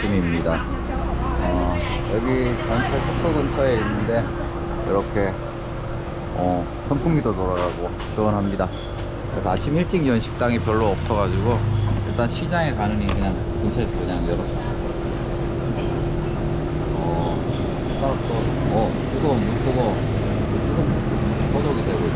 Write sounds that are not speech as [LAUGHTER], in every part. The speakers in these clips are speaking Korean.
중입니다. 어, 여기 전체 숙소 근처에 있는데 이렇게 어, 선풍기도 돌아가고 시원합니다. 그래서 아침 일찍 연 식당이 별로 없어가지고 일단 시장에 가느니 그냥 근처에서 그냥 열었어요. 어, 따로 또, 어, 뜨거운 물, 뜨거워. 뜨거운 물, 소독이 되고.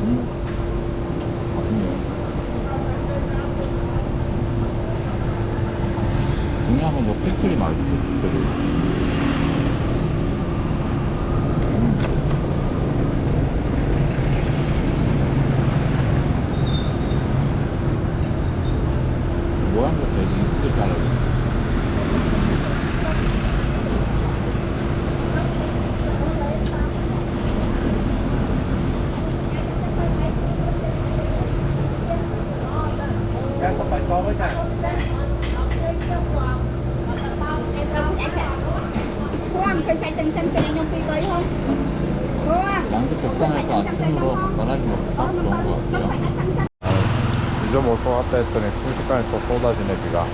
음, 맛있네요. 중요한 건 뭐 피클이 맛있어, 피클이. 적당해서 스푼으로 나눠주면 딱 좋은 것 같아요. 이제 뭐또 왔다 했더니 순식간에 또 쏟아지네 비가.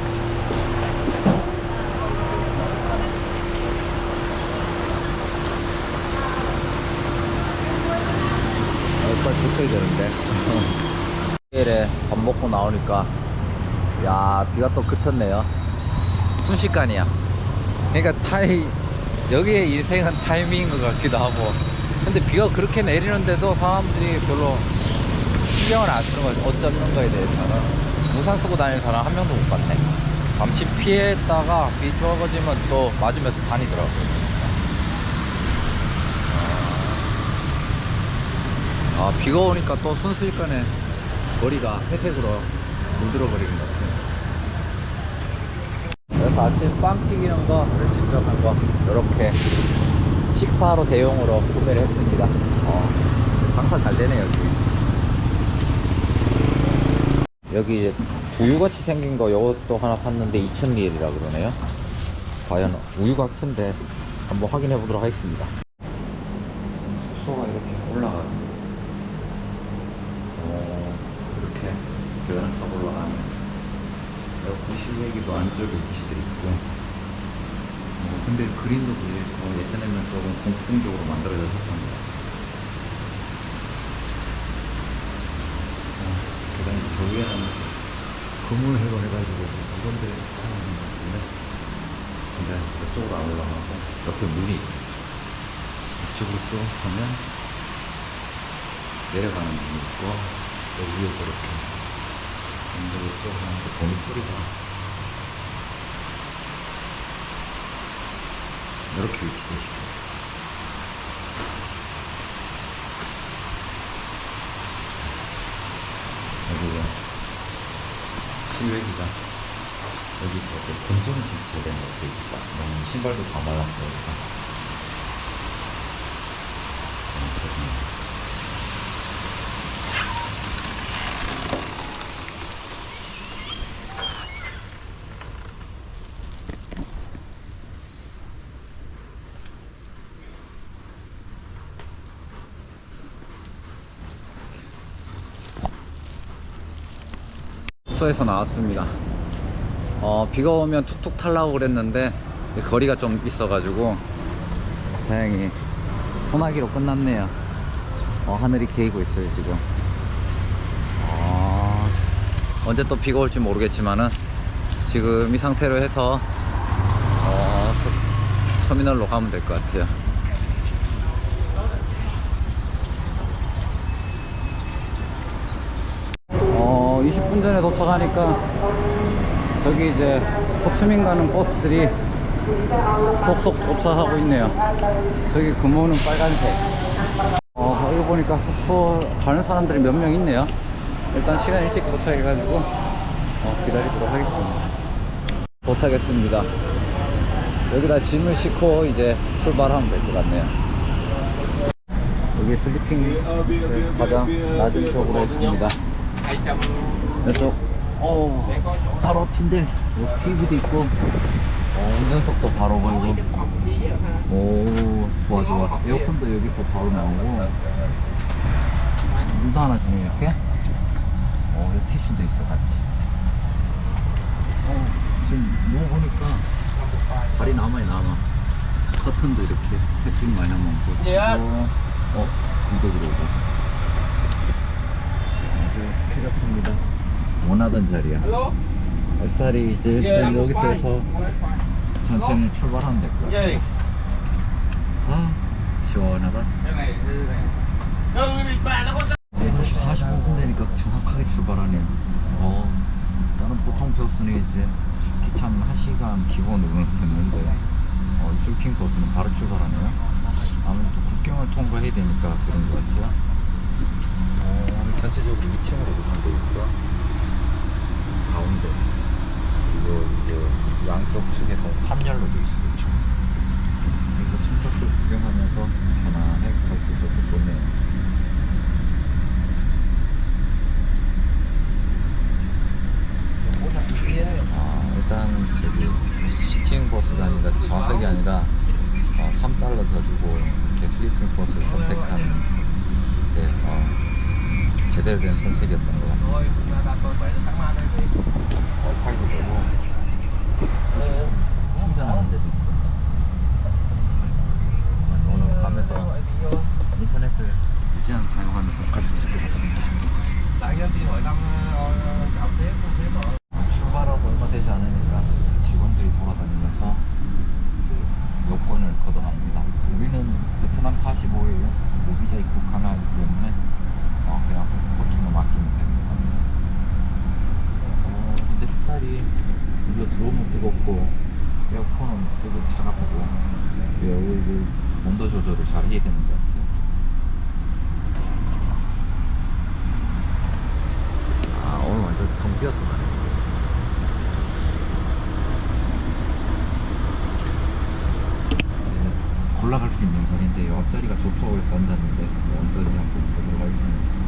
빨리 붙여야 되는데. 일에 밥 먹고 나오니까 야 비가 또 그쳤네요. 순식간이야. 그러니까 타이 여기에 인생은 타이밍인 것 같기도 하고 근데 비가 그렇게 내리는데도 사람들이 별로 신경을 안 쓰는 거지. 거에 대해서는. 우산 쓰고 다니는 사람 한 명도 못 봤네. 잠시 피했다가 비 적어지면 또 맞으면서 다니더라고요. 아 비가 오니까 또 순수익간에 머리가 회색으로 물들어 버리는 것 같아요. 그래서 아침 빵 튀기는 거 직접한 거 이렇게 식사로 대용으로 구매를 했습니다. 어, 장사 잘 되네 여기. 여기 이제 우유같이 생긴 거 이것도 하나 샀는데 2000리엘이라 그러네요. 과연 우유 같은데 한번 확인해 보도록 하겠습니다. 숙소가 이렇게 올라가는 거 어, 이렇게 계단을 타 올라가는 에어컨 실외기도 안쪽에 위치돼 있고 어, 근데 그림도 되게 있고 예전에는 조금 공풍적으로 만들어졌었던 것 같아요. 어, 계단이 저 위에는 금물회로 해가지고 이건데 하는 것 같은데. 근데 이쪽으로 안 올라가고 옆에 문이 있어요. 이쪽으로 또 가면 내려가는 문이 있고 또 위에 저렇게. 근데 이쪽으로 하는데 도미토리가 이렇게 위치되어 있어요 여기가 실외기가 여기서 그 건조는 실시가 되는 것 같아요 있다 너무 신발도 다 말랐어요 여기서 어, 그렇군요. 숙소에서 나왔습니다. 어, 비가 오면 툭툭 탈라고 그랬는데 거리가 좀 있어가지고 다행히 소나기로 끝났네요. 어, 하늘이 개이고 있어요 지금. 어, 언제 또 비가 올지 모르겠지만은 지금 이 상태로 해서 어, 서- 터미널로 가면 될 것 같아요. 어, 20분 전에 도착하니까 저기 이제 호치민 가는 버스들이 속속 도착하고 있네요. 저기 금호는 빨간색. 어, 여기 보니까 숙소 가는 사람들이 몇 명 있네요. 일단 시간 일찍 도착해 가지고 어, 기다리도록 하겠습니다. 도착했습니다. 여기다 짐을 싣고 이제 출발하면 될 것 같네요. 여기 슬리핑 가장 낮은 쪽으로 있습니다. 이쪽 어 바로 앞인데 뭐 TV도 있고 어, 운전석도 바로 보이고. 오 좋아 좋아. 에어컨도 여기서 바로 나오고. 물도 하나 주네 이렇게. 어 여기 티슈도 있어 같이. 어 지금 누워 보니까 발이 남아요 남아. 커튼도 이렇게 햇빛 많이 한번 보고. 어 불도 들어오고. 아주 쾌적합니다 원하던 자리야. 햇살이 이제 예. 여기서 해서 천천히 출발하면 될 것 같아. 아 시원하다. 8시 45분 되니까 정확하게 출발하네. 어 나는 보통 버스는 이제 기차 1시간 기본으로 듣는데 어, 이 슬핑 버스는 바로 출발하네요. 아무래도 국경을 통과해야 되니까 그런 것 같아요. 어, 전체적으로 2층으로도 상돼 있고 가운데. 그리고 이제 양쪽 측에서 3열로도 있어요 총. 그래서 청적도 구경하면서 편안하게 갈 수 있어서 좋네요. 아, 일단 저기 시팅 버스가 아니라 정확하게 아니라 어, 3달러 더 주고 이렇게 슬리핑 버스를 선택한 때 어, 제대로 된 선택이었던 것 같습니다. 와이파이도 되고 충전하는 데도 있어. 그래서 오늘 가면서 인터넷을 무제한 사용하면서 갈 수 있을 것 같습니다. 출발하고 얼마 되지 않으니까 직원들이 돌아다니면서 여권을 걷어갑니다. 우리는 베트남 45일 무비자 입국 가능하기 때문에 어, 그냥 패스포트만 맡기면 됩니다. 어, 근데 햇살이 우리가 들어오면 뜨겁고 에어컨은 뜨고 차갑고 여기 온도 조절을 잘 해야 되는 것 같아요. 아 오늘 완전 텅 비어서 가네. 네, 골라갈 수 있는 자리인데 옆자리가 좋다고 해서 앉았는데 뭐 어쩐지 한번 보도록 하겠습니다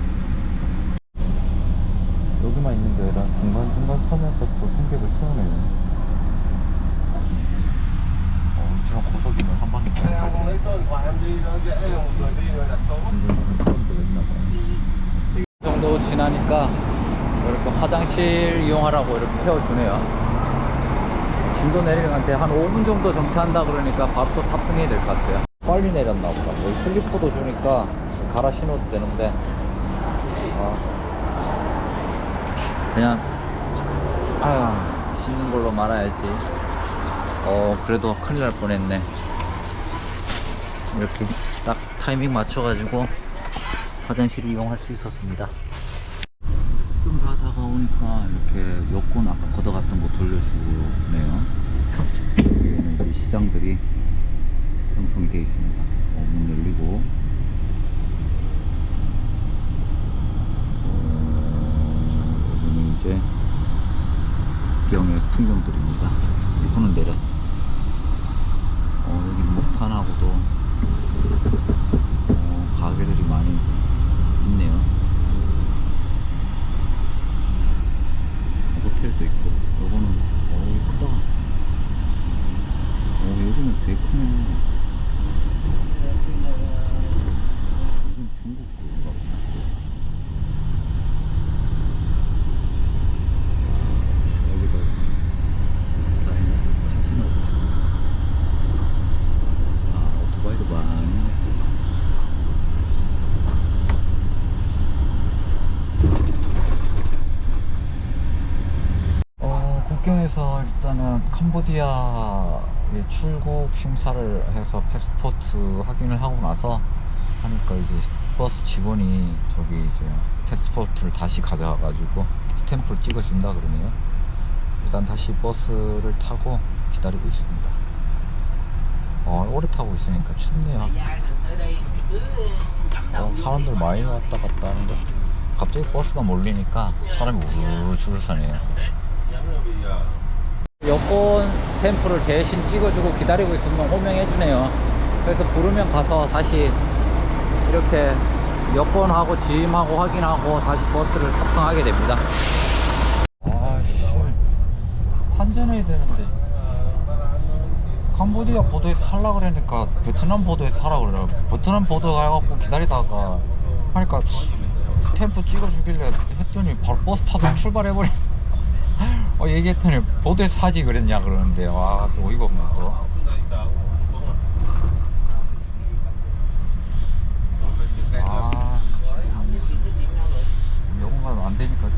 여기만 있는 게 아니라 중간중간 서면서 또 승객을 태우네요. 어, 이처럼 고속이면 한 방에 갈 텐데 이 정도 지나니까 이렇게 화장실 이용하라고 이렇게 세워주네요. 진도 내리는한테 한 5분 정도 정차한다 그러니까 바로 또 탑승해야 될 것 같아요. 빨리 내렸나 보다. 여기 슬리퍼도 주니까 갈아 신어도 되는데. 아, 그냥 아. 신는 걸로 말아야지. 어 그래도 큰일 날 뻔했네. 이렇게 딱 타이밍 맞춰가지고 화장실 이용할 수 있었습니다. 좀 다 다가오니까 이렇게 여권 아까 걷어갔던 거 돌려주네요. 여기는 이제 시장들이 형성이 되어 있습니다. 어, 문 열리고 어, 여기는 이제 경의 풍경들입니다. 이거는 내렸어. 어, 여기 목탄하고도 어, 가게들이 많이 있네요. 호텔도 있고 요거는 어우 크다 어 여기는 되게 크네 이건 중국 거인가 보다 여기도 다이너스 카지노 아 오토바이도 많이 있네. 어, 국경에서 일단은 캄보디아에 출국 심사를 해서 패스포트 확인을 하고 나서 하니까 이제 버스 직원이 저기 이제 패스포트를 다시 가져와가지고 스탬프를 찍어준다 그러네요. 일단 다시 버스를 타고 기다리고 있습니다. 어, 오래 타고 있으니까 춥네요. 어, 사람들 많이 왔다 갔다 하는데 갑자기 버스가 몰리니까 사람이 우르르 줄을 서네요. 여권 스탬프를 대신 찍어주고 기다리고 있으면 호명해주네요. 그래서 부르면 가서 다시 이렇게 여권하고 지임하고 확인하고 다시 버스를 탑승하게 됩니다. 아씨 환전해야 되는데 캄보디아 보도에서 하려고 그러니까 베트남 보도에서 하라고 그래요. 베트남 보도 가갖고 기다리다가 하니까 스탬프 찍어주길래 했더니 바로 버스 타고 출발해버리. 어, 얘기했더니 보도에서 하지 그랬냐 그러는데 와또 어이가 없네 또. 아 영어가 안 되니까.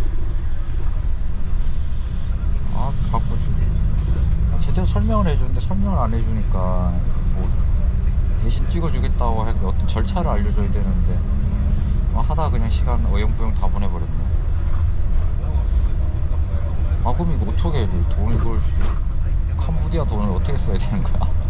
아 자꾸 아, 제대로 설명을 해주는데 설명을 안 해주니까 뭐 대신 찍어주겠다고 할 어떤 절차를 알려줘야 되는데. 뭐 하다가 그냥 시간 어영부영 다 보내버렸네 아 그럼 이거 어떻게 해 돈을 그걸 캄보디아 돈을 어떻게 써야 되는 거야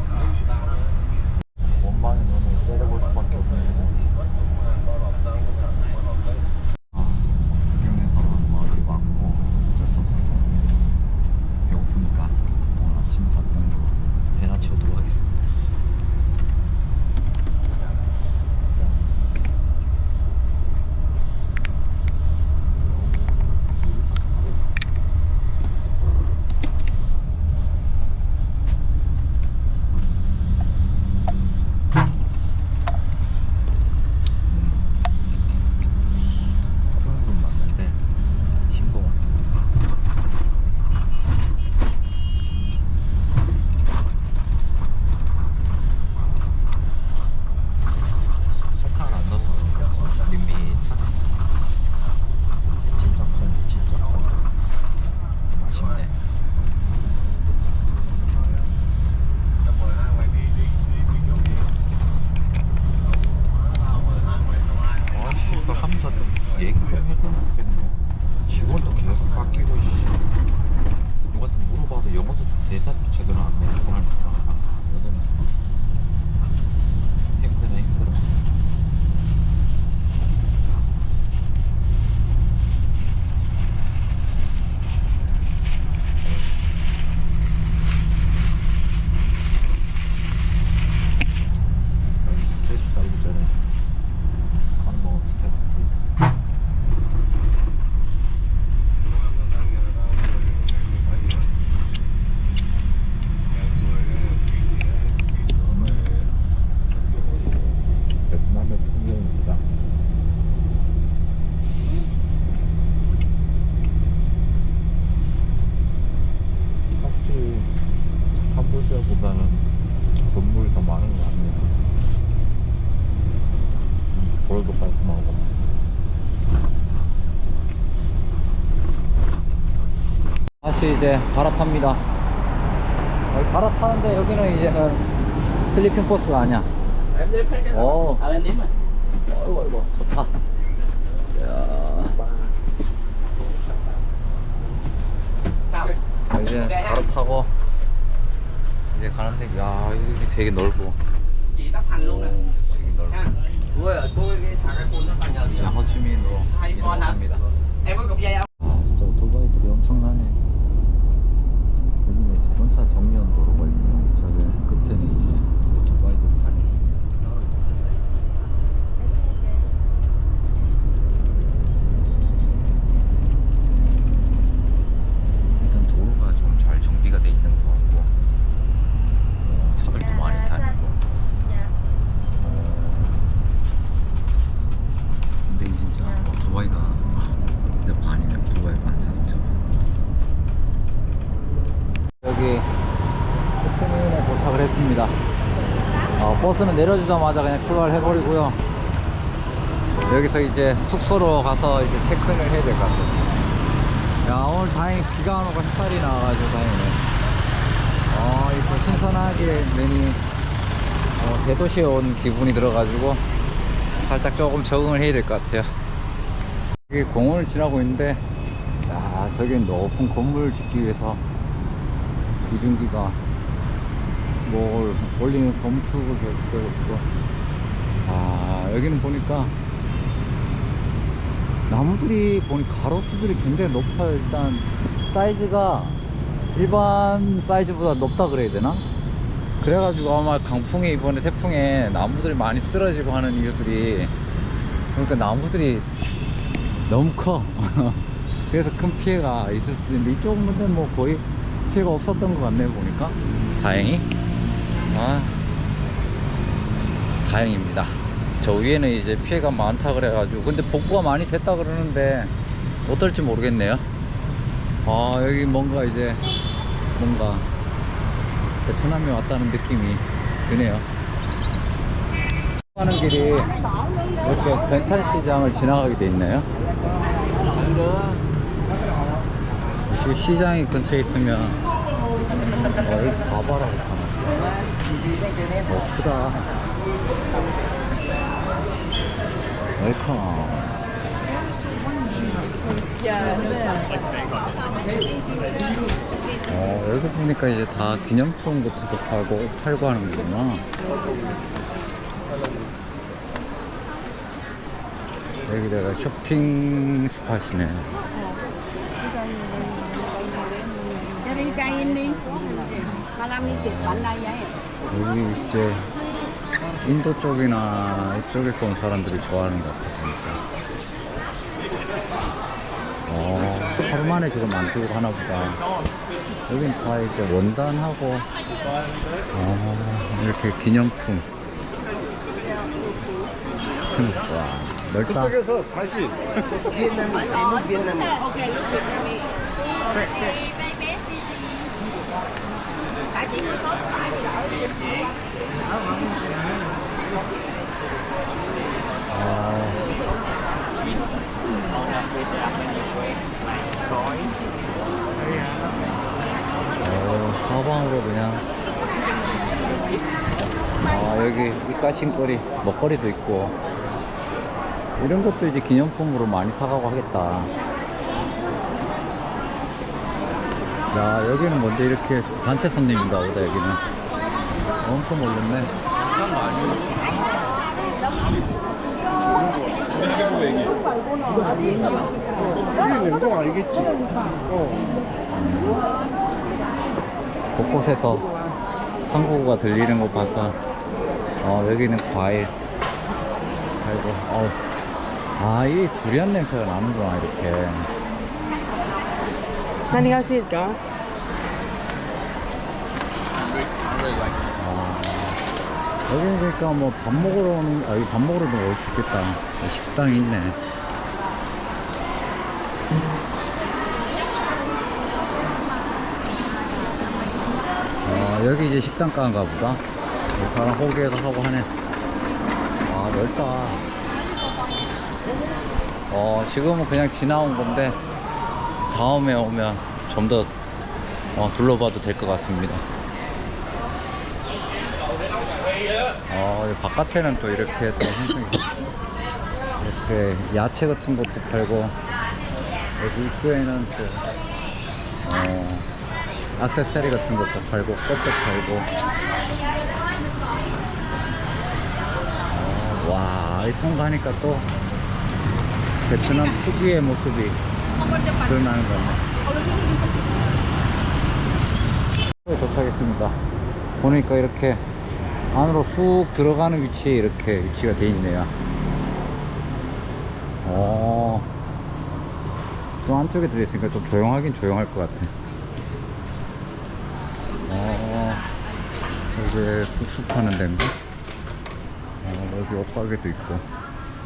돌도 깔끔하고. 다시 이제 갈아탑니다. 여기 갈아타는데 여기는 이제는 슬리핑 코스가 아니야. 오. 아이고, 아이고, 좋다. 이야. 자, 이제 갈아타고 이제 가는데, 야, 여기 되게 넓어. 오. 이제 호치민으로? 이동합니다. 아 진짜 오토바이들이 엄청나네 여기는 자동차 정면 도로가 있고 저기 끝에는 이제 오토바이들이 다니있습니다 일단 도로가 좀 잘 정비가 돼 있는 것 같고 어, 차들도 많이 다니고 어, 근데 이 진짜 오토바이가 근데 반이네 오토바이 반 자동차가 여기 오픈인에 도착을 했습니다 어, 버스는 내려주자마자 그냥 출발을 해버리고요. 여기서 이제 숙소로 가서 이제 체크인을 해야 될 것 같아요. 야 오늘 다행히 비가 안 오고 햇살이 나와가지고 다행이네. 어 이거 신선하게 괜히 어, 대도시에 온 기분이 들어가지고 살짝 조금 적응을 해야 될 것 같아요. 여기 공원을 지나고 있는데 야 저기 높은 건물을 짓기 위해서 기중기가 뭘 올리는 건축을 계속 아 여기는 보니까 나무들이 보니 가로수들이 굉장히 높아요 일단 사이즈가 일반 사이즈보다 높다 그래야 되나? 그래가지고 아마 강풍에 이번에 태풍에 나무들이 많이 쓰러지고 하는 이유들이 그러니까 나무들이 너무 커. [LAUGHS] 그래서 큰 피해가 있을 수도 있는데 이쪽은 근데 뭐 거의 피해가 없었던 것 같네요 보니까. 다행히 아, 다행입니다. 저 위에는 이제 피해가 많다 그래 가지고 근데 복구가 많이 됐다 그러는데 어떨지 모르겠네요. 아 여기 뭔가 이제 뭔가 베트남에 왔다는 느낌이 드네요. 가는 길이 이렇게 벤탄 시장을 지나가게 돼? 혹시 시장이 근처에 있으면 어, 가봐라고 하나 어, 크다. 웰컴. 어, 여기 보니까 이제 다 기념품 것도 팔고 옷 팔고 하는구나. 여기다가 쇼핑 스팟이네. Cho đi 여기 이제 인도 쪽이나 이쪽에서 온 사람들이 좋아하는 것 같아 보니까 어, 하루 만에 지금 만들고 하나 보다. 여긴 다 이제 원단하고 어, 이렇게 기념품. sốt phải thì đợi. 어, 사방으로 그냥. 아 여기 이까신거리 먹거리도 있고. 이런 것도 이제 기념품으로 많이 사가고 하겠다 야 여기는 뭔데 이렇게 단체 손님인가 보다 여기는. 엄청 몰렸네. 냉동 알겠지? 곳곳에서 한국어가 들리는 거 봐서. 어, 여기는 과일. 아이고 어. 아이 두리안 냄새가 나는구나 이렇게 한이 가실까? 여기 그러니까 뭐 밥 먹으러 오는 아, 여기 밥 먹으러도 올 수 있겠다. 식당이 있네. 아 여기 이제 식당가인가 보다. 이 사람 호기에서 하고 하네. 아 넓다. 어 지금은 그냥 지나온 건데 다음에 오면 좀더 어, 둘러봐도 될 것 같습니다. 어, 이 바깥에는 또 이렇게 또 이렇게 야채 같은 것도 팔고 여기 입구에는 또 어, 액세서리 같은 것도 팔고 꽃도 팔고. 어, 와, 이 통과하니까 또 베트남 특유의 모습이 드러나는 것 같네. 네, 도착했습니다. 보니까 이렇게 안으로 쑥 들어가는 위치에 이렇게 위치가 돼 있네요. 어, 좀 안쪽에 들어있으니까 좀 조용하긴 조용할 것 같아. 어, 여기 국수 파는 데인가? 어, 여기 옷가게도 있고,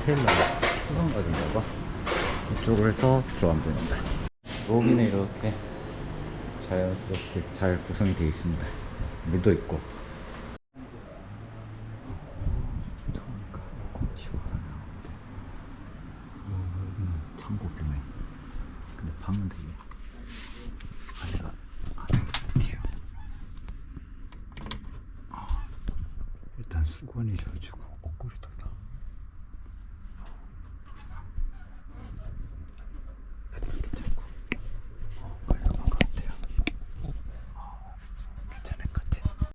테일러, 수선 가든가 봐. 이쪽으로 해서 들어가면 됩니다. 로비는 이렇게 자연스럽게 잘 구성이 되어 있습니다. 물도 있고.